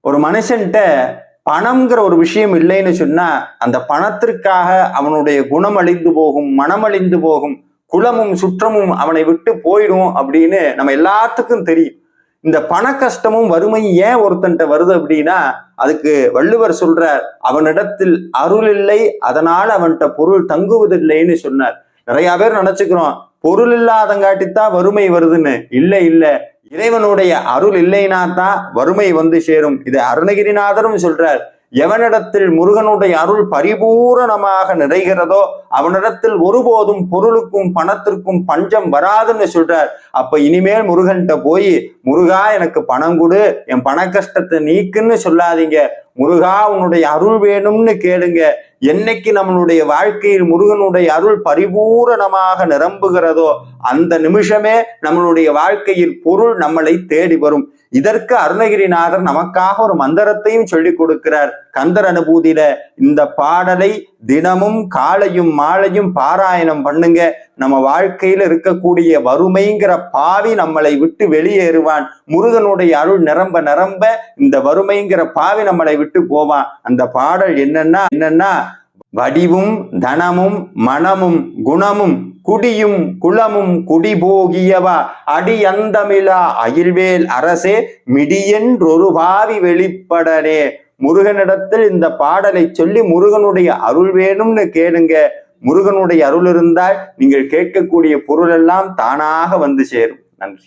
ஒரு மனுஷன்ட்ட பணம்ங்கிற ஒரு விஷயம் இல்லைன்னு சொன்னா அந்த பணத்திற்காக அவனுடைய குணம் அழிந்து போகும் மனம் அழிந்து போகும் குலமும் சுற்றமும் அவனை விட்டு போயிடும் அப்படின்னு நம்ம எல்லாத்துக்கும் தெரியும். இந்த பண கஷ்டமும் வறுமையும் ஏன் ஒருத்தன்ட்ட வருது அப்படின்னா அதுக்கு வள்ளுவர் சொல்றார் அவனிடத்தில் அருள் இல்லை அதனால் அவன்கிட்ட பொருள் தங்குவதில்லைன்னு சொன்னார். நிறைய பேர் நினைச்சுக்கிறோம் பொருள் இல்லாதங்காட்டித்தான் வறுமை வருதுன்னு. இல்லை இல்லை இறைவனுடைய அருள் இல்லைனா தான் வறுமை வந்து சேரும். இது அருணகிரிநாதரும் சொல்றார். எவனிடத்தில் முருகனுடைய அருள் பரிபூரணமாக நிறைகிறதோ அவனிடத்தில் ஒருபோதும் பொருளுக்கும் பணத்திற்கும் பஞ்சம் வராதுன்னு சொல்றார். அப்ப இனிமேல் முருகன்கிட்ட போய் முருகா எனக்கு பணம் கொடு என் பண கஷ்டத்தை நீக்குன்னு சொல்லாதீங்க. முருகா உன்னுடைய அருள் வேணும்னு கேளுங்க. என்னைக்கு நம்மளுடைய வாழ்க்கையில் முருகனுடைய அருள் பரிபூரணமாக நிரம்புகிறதோ அந்த நிமிஷமே நம்மளுடைய வாழ்க்கையில் பொருள் நம்மளை தேடி வரும். இதற்கு அருணகிரிநாதர் நமக்காக ஒரு மந்திரத்தையும் சொல்லிக் கொடுக்கிறார். கந்தர் அனுபூதியில இந்த பாடலை தினமும் காலையும் மாலையும் பாராயணம் பண்ணுங்க. நம்ம வாழ்க்கையில இருக்கக்கூடிய வறுமைங்கிற பாவி நம்மளை விட்டு வெளியேறுவான். முருகனுடைய அருள் நிரம்ப நிரம்ப இந்த வறுமைங்கிற பாவி நம்மளை விட்டு போவான். அந்த பாடல் என்னன்னா என்னன்னா வடிவும் தனமும் மனமும் குணமும் குடியும் குளமும் குடிபோகியவா. அடி அந்தமிழா அயில்வேல் அரசே மிடியென்றொரு பாவி வெளிப்படனே முருகனிடத்தில் இந்த பாடலை சொல்லி முருகனுடைய அருள் வேணும்னு கேளுங்க. முருகனுடைய அருள் இருந்தால் நீங்கள் கேட்கக்கூடிய பொருள் எல்லாம் தானாக வந்து சேரும். நன்றி.